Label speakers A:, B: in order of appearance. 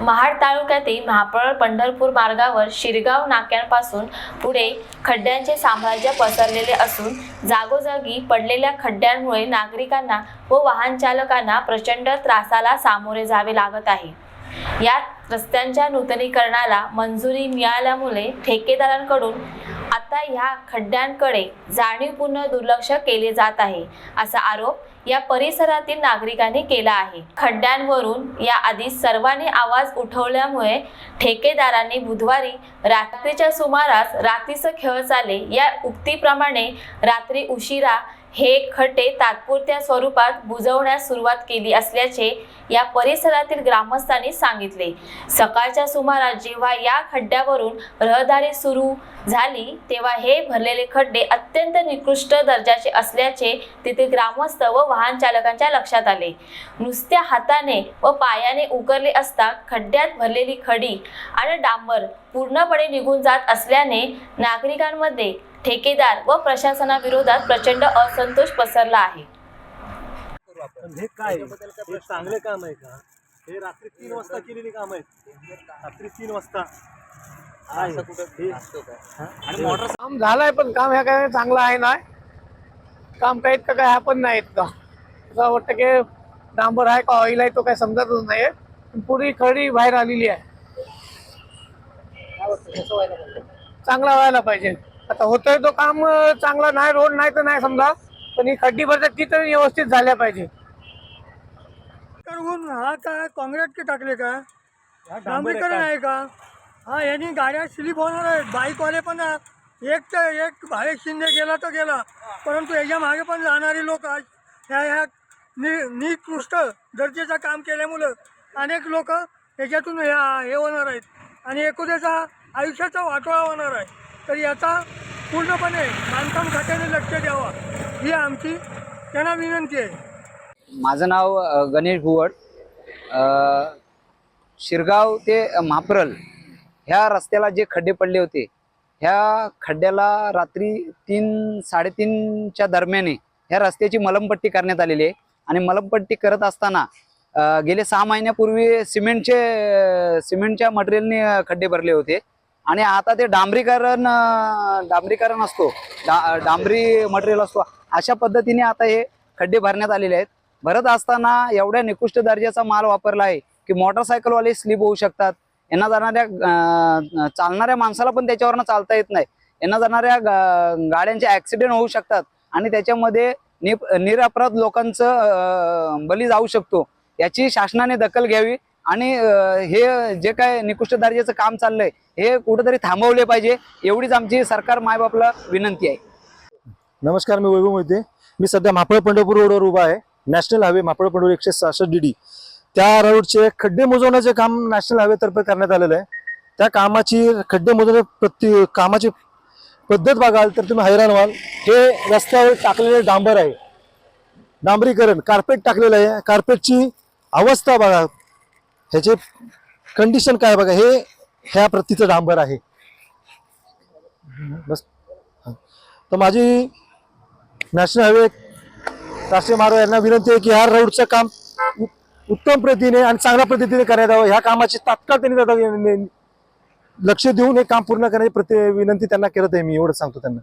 A: महाड तालुक्यातील महापळ पंढरपूर मार्गावर शिरगाव नाक्यांपासून पुढे खड्ड्यांचे साम्राज्य पसरलेले असून जागोजागी पडलेल्या खड्ड्यांमुळे नागरिकांना व वाहन चालकांना प्रचंड त्रासाला सामोरे जावे लागत आहे. यात रस्त्यांच्या नूतनीकरणाला मंजुरी मिळाल्यामुळे ठेकेदारांकडून आता ह्या खड्ड्यांकडे जाणीवपूर्ण दुर्लक्ष केले जात आहे असा आरोप या परिसरातील नागरिकांनी केला आहे. खड्ड्यांवरून या आधी सर्वांनी आवाज उठवल्यामुळे ठेकेदारांनी बुधवारी रात्रीच्या सुमारास रात्रीचं खेळ चाले. या उक्तीप्रमाणे रात्री उशिरा हे खड्डे तात्पुरत्या स्वरूपात बुजवण्यास सुरुवात केली असल्याचे या परिसरातील ग्रामस्थांनी सांगितले. सकाळच्या सुमारास जेव्हा या खड्ड्यावरून रहदारी सुरू झाली तेव्हा हे भरलेले खड्डे अत्यंत निकृष्ट दर्जाचे असल्याचे तेथील ग्रामस्थ व वाहन चालकांच्या लक्षात आले. नुसत्या हाताने व पायाने उकरले असता खड्ड्यात भरलेली खडी आणि डांबर पूर्णपणे निघून जात असल्याने नागरिकांमध्ये ठेकेदार व प्रशासनाविरोधात प्रचंड असंतोष पसरला आहे.
B: पण हे काय? हे चांगले काम आहे का? हे रात्री तीन वाजता केलेली काम आहेत. रात्री तीन वाजता. काय हे- हा?
C: काम झालंय पण काम ह्या काय चांगलं आहे ना? काम काही का काय पण नाहीत का असं वाटतं की डांबर आहे का ऑइल आहे तो काय समजतच नाही पण पुरी खडी बाहेर आलेली आहे. चांगला व्हायला पाहिजे. आता होतोय तो काम चांगला नाही रोड नाही तर नाही समजा. पण ही खड्डी भरतात ती तर व्यवस्थित झाल्या पाहिजे.
D: हा काय काँग्रेस के टाकले का?
B: हा
D: डांबरीकरण? आहे का? हा यांनी गाड्या स्लिप होणार आहेत. बाईकवाले पण एक तर एक भावेक शिंदे गेला तर गेला. परंतु याच्या मागे पण जाणारी लोक आज ह्या ह्या नि निकृष्ट दर्जाचं काम केल्यामुळं अनेक लोक याच्यातून ह्या हे होणार आहेत. आणि एकुद्याचा आयुष्याचा वाटोळा होणार आहे. तर याचा पूर्णपणे बांधकाम खात्याने लक्ष द्यावं ही आमची त्यांना विनंती आहे.
E: माझं नाव गणेश भुवड. शिरगाव ते म्हाप्रल ह्या रस्त्याला जे खड्डे पडले होते ह्या खड्ड्याला रात्री तीन साडेतीनच्या दरम्याने ह्या रस्त्याची मलमपट्टी करण्यात आलेली आहे. आणि मलमपट्टी करत असताना गेले सहा महिन्यापूर्वी सिमेंटचे सिमेंटच्या मटेरियलने खड्डे भरले होते. आणि आता ते डांबरीकरण डांबरीकरण असतो डा डांबरी मटेरियल असतो अशा पद्धतीने आता हे खड्डे भरण्यात आलेले आहेत. भरत असताना एवढ्या निकृष्ट दर्जाचा माल वापरला आहे की मोटरसायकलवाले स्लिप होऊ शकतात. यांना जाणाऱ्या चालणाऱ्या माणसाला पण त्याच्यावरनं चालता येत नाही. यांना जाणाऱ्या गा- गाड्यांचे ऍक्सिडेंट होऊ शकतात आणि त्याच्यामध्ये नि निरअपराध लोकांचं बली जाऊ शकतो. याची शासनाने दखल घ्यावी. आणि हे जे काय निकृष्ट दर्जाचं काम चाललंय हे कुठेतरी थांबवले पाहिजे एवढीच आमची सरकार मायबापला विनंती आहे.
B: नमस्कार मी वैभव मोहिते. मी सध्या मापळ पंढरपूर रोडवर उभा आहे. नॅशनल हायवे मापळ पंढरपूर एकशे सहासष्ट डी डी त्या रोडचे खड्डे मोजवण्याचे काम नॅशनल हायवेतर्फे करण्यात आलेलं आहे. त्या कामाची खड्डे मोजवण्या प्रति कामाची पद्धत बघाल तर तुम्ही हैराण व्हाल. हे रस्त्यावर टाकलेले डांबर आहे. डांबरीकरण कार्पेट टाकलेलं आहे. कार्पेटची अवस्था बघा. ह्याचे कंडिशन काय बघा? हे ह्या प्रतीचं डांबर आहे. बस. तर माझी नॅशनल हायवे राष्ट्रीय मार्ग यांना विनंती आहे की ह्या रोडचं काम उत्तम पद्धतीने आणि चांगल्या पद्धतीने करण्यात यावं. ह्या कामाची तात्काळ त्यांनी दादा लक्ष देऊन हे काम पूर्ण करण्याची प्रति विनंती त्यांना करत आहे मी. एवढं सांगतो त्यांना.